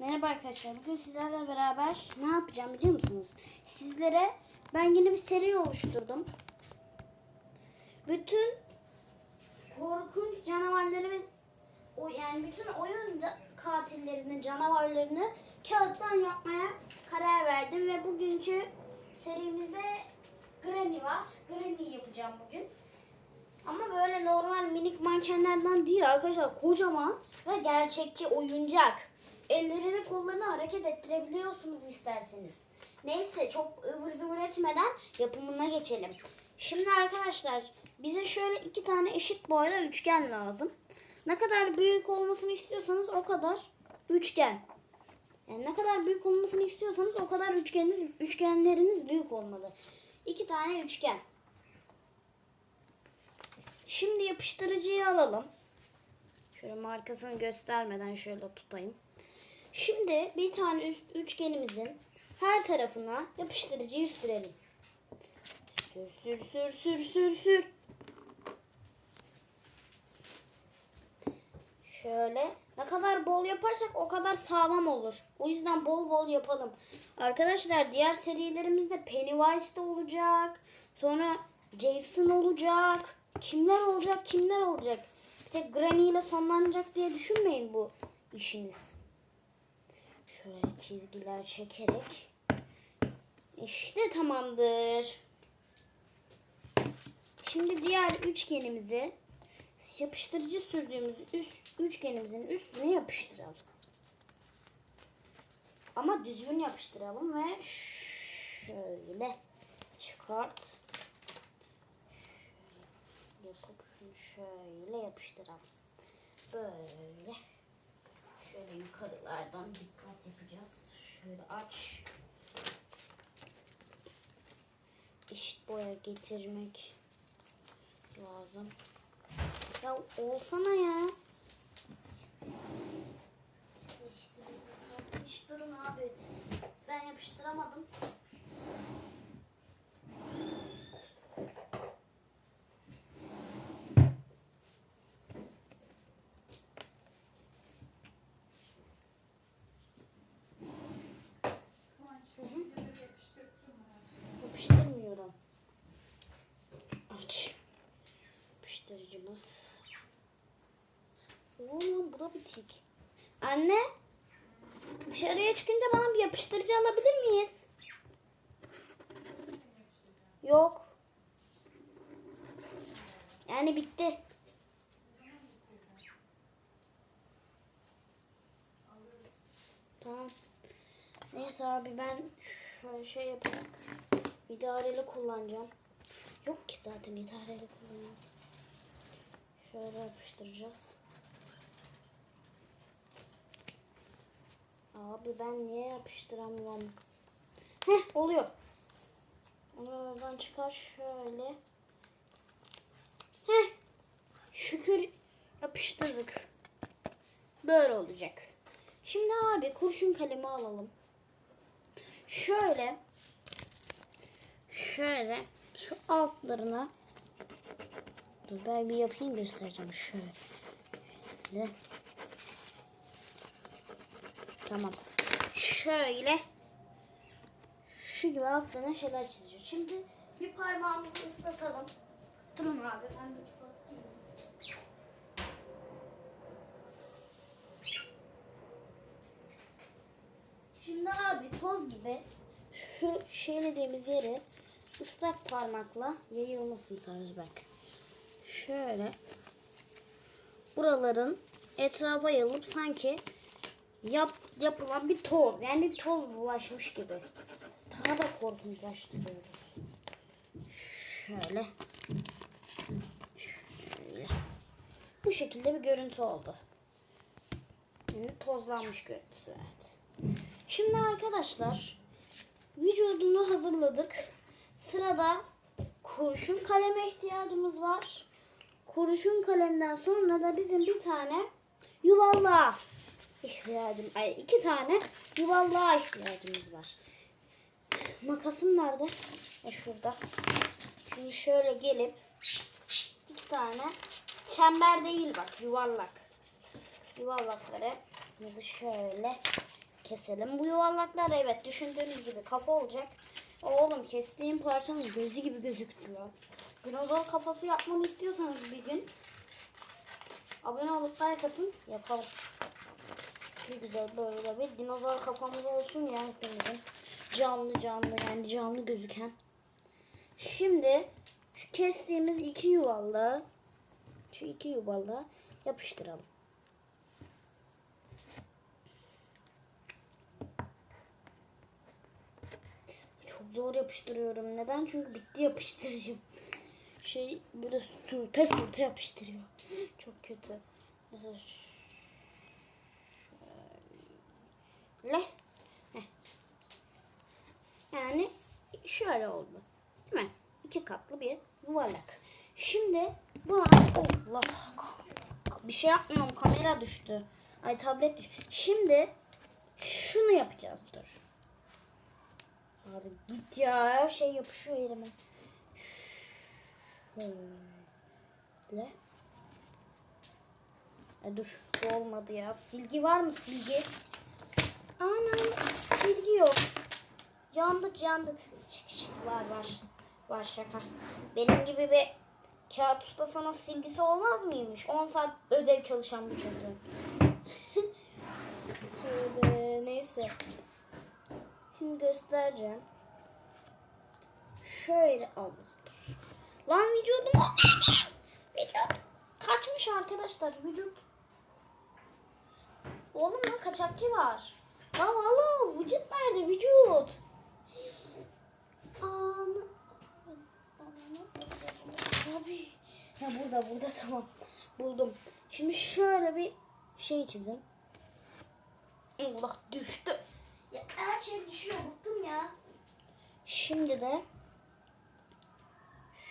Merhaba arkadaşlar. Bugün sizlerle beraber ne yapacağım biliyor musunuz? Sizlere ben yeni bir seri oluşturdum. Bütün korkunç canavarları ve o yani bütün oyun katillerini, canavarlarını kağıttan yapmaya karar verdim ve bugünkü serimizde Granny var. Granny yapacağım bugün. Ama böyle normal minik mankenlerden değil arkadaşlar. Kocaman ve gerçekçi oyuncak. Ellerini kollarını hareket ettirebiliyorsunuz isterseniz. Neyse çok ıvır zıvır etmeden yapımına geçelim. Şimdi arkadaşlar bize şöyle iki tane eşit boyda üçgen lazım. Ne kadar büyük olmasını istiyorsanız o kadar üçgen. Yani ne kadar büyük olmasını istiyorsanız o kadar üçgeniniz, üçgenleriniz büyük olmalı. İki tane üçgen. Şimdi yapıştırıcıyı alalım. Şöyle markasını göstermeden şöyle tutayım. Şimdi bir tane üst, üçgenimizin her tarafına yapıştırıcıyı sürelim. Sür sür sür sür sür sür. Şöyle ne kadar bol yaparsak o kadar sağlam olur. O yüzden bol bol yapalım. Arkadaşlar diğer serilerimizde Pennywise de olacak. Sonra Jason olacak. Kimler olacak kimler olacak. Bir tek Granny ile sonlanacak diye düşünmeyin bu işiniz. Şöyle çizgiler çekerek. İşte tamamdır. Şimdi diğer üçgenimizi yapıştırıcı sürdüğümüz üst, üçgenimizin üstüne yapıştıralım. Ama düzgün yapıştıralım ve şöyle çıkart. Şöyle yapıp şöyle yapıştıralım. Böyle. Şöyle yukarılardan dikkat yapacağız. Şöyle aç. Eşit boya getirmek lazım. Ya olsana ya. Durun abi. Ben yapıştıramadım. Yapıştırmıyorum. Aç. Yapıştırıcımız. Oğlum bu da bitik. Anne. Dışarıya çıkınca bana bir yapıştırıcı alabilir miyiz? Yok. Yani bitti. Tamam. Neyse abi ben şöyle şey yaparak idareli kullanacağım. Yok ki zaten idareli kullanıyorum. Şöyle yapıştıracağız. Abi ben niye yapıştıramıyorum? Heh oluyor. Onu oradan çıkar şöyle. Heh. Şükür yapıştırdık. Böyle olacak. Şimdi abi kurşun kalemi alalım. Şöyle şöyle şu altlarına dur ben bir yapayım göstereceğim. Şöyle. Tamam. Şöyle. Şu gibi altlarına şeyler çiziyor. Şimdi bir parmağımızı ıslatalım. Durun abi ben de ıslatayım. Şimdi abi toz gibi şu şeylediğimiz yeri ıslak parmakla yayılmasını sağlıyoruz bak. Şöyle buraların etrafa yayılıp sanki yap, yapılan bir toz yani toz bulaşmış gibi. Daha da korkunçlaştırıyoruz. Şöyle. Şöyle. Bu şekilde bir görüntü oldu. Yani tozlanmış görüntüsü evet. Şimdi arkadaşlar vücudunu hazırladık. Sırada kurşun kaleme ihtiyacımız var. Kurşun kalemden sonra da bizim bir tane yuvarlığa ihtiyacım, ay iki tane yuvarlığa ihtiyacımız var. Makasım nerede? E şurada. Şimdi şöyle gelip iki tane çember değil bak yuvarlak. Yuvarlakları şöyle keselim. Bu yuvarlaklar evet düşündüğünüz gibi kafa olacak. Oğlum kestiğim parçanın gözü gibi gözüktü lan. Dinozor kafası yapmamı istiyorsanız bir gün abone olup like atın yapalım. Ne güzel böyle bir dinozor kafamız olsun ya hepimizin. Canlı canlı yani canlı gözüken. Şimdi şu kestiğimiz iki yuvarlağı şu iki yuvarlağı yapıştıralım. Çok zor yapıştırıyorum. Neden? Çünkü bitti yapıştırıcım. Şey böyle sürte sürte yapıştırıyor. Çok kötü. Mesela şöyle. Yani şöyle oldu. Değil mi? İki katlı bir yuvarlak. Şimdi buna Allah bir şey yapmıyorum kamera düştü. Ay tablet düştü. Şimdi şunu yapacağız dur. Abi git ya her şey yapışıyor elime. Şöyle. E dur bu olmadı ya. Silgi var mı silgi? Anam silgi yok. Yandık yandık. Şaka şaka var var. Var şaka. Benim gibi bir kağıt usta sana silgisi olmaz mıymış? 10 saat ödev çalışan bir çocuğun. Şöyle neyse. Şimdi göstereceğim. Şöyle al dur. Lan vücudum vücut kaçmış arkadaşlar vücut. Oğlum lan kaçakçı var. Lan valla vücut nerede vücut? Ana. Abi. Ha burada burada tamam. Buldum. Şimdi şöyle bir şey çizin. Allah düştü. Ya her şey düşüyor bıktım ya. Şimdi de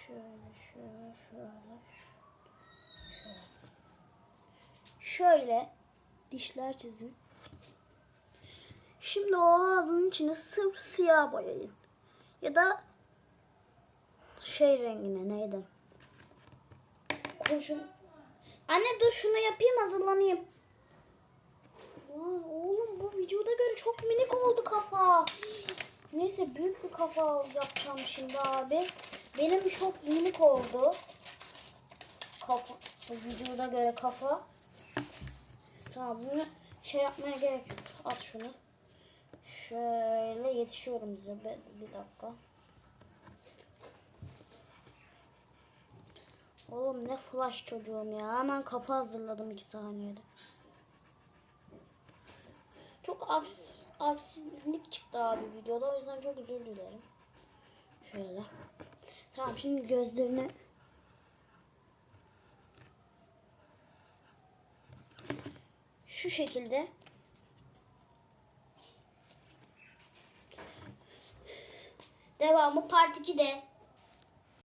şöyle şöyle şöyle şöyle şöyle dişler çizin. Şimdi o ağzının içine sırf siyah boyayın. Ya da şey rengine neydi? Kurşun. Anne dur şunu yapayım hazırlanayım. Lan oğlum bu vücuda göre çok minik oldu kafa. Neyse büyük bir kafa yapacağım şimdi abi. Benim çok minik oldu. Kafa, vücuda göre kafa. Tamam bunu şey yapmaya gerek yok. At şunu. Şöyle yetişiyorum size. Bir, bir dakika. Oğlum ne flash çocuğum ya. Hemen kafa hazırladım iki saniyede. Çok aks, aksilik çıktı abi videoda. O yüzden çok özür dilerim. Şöyle. Tamam şimdi gözlerini şu şekilde Devamı part 2'de.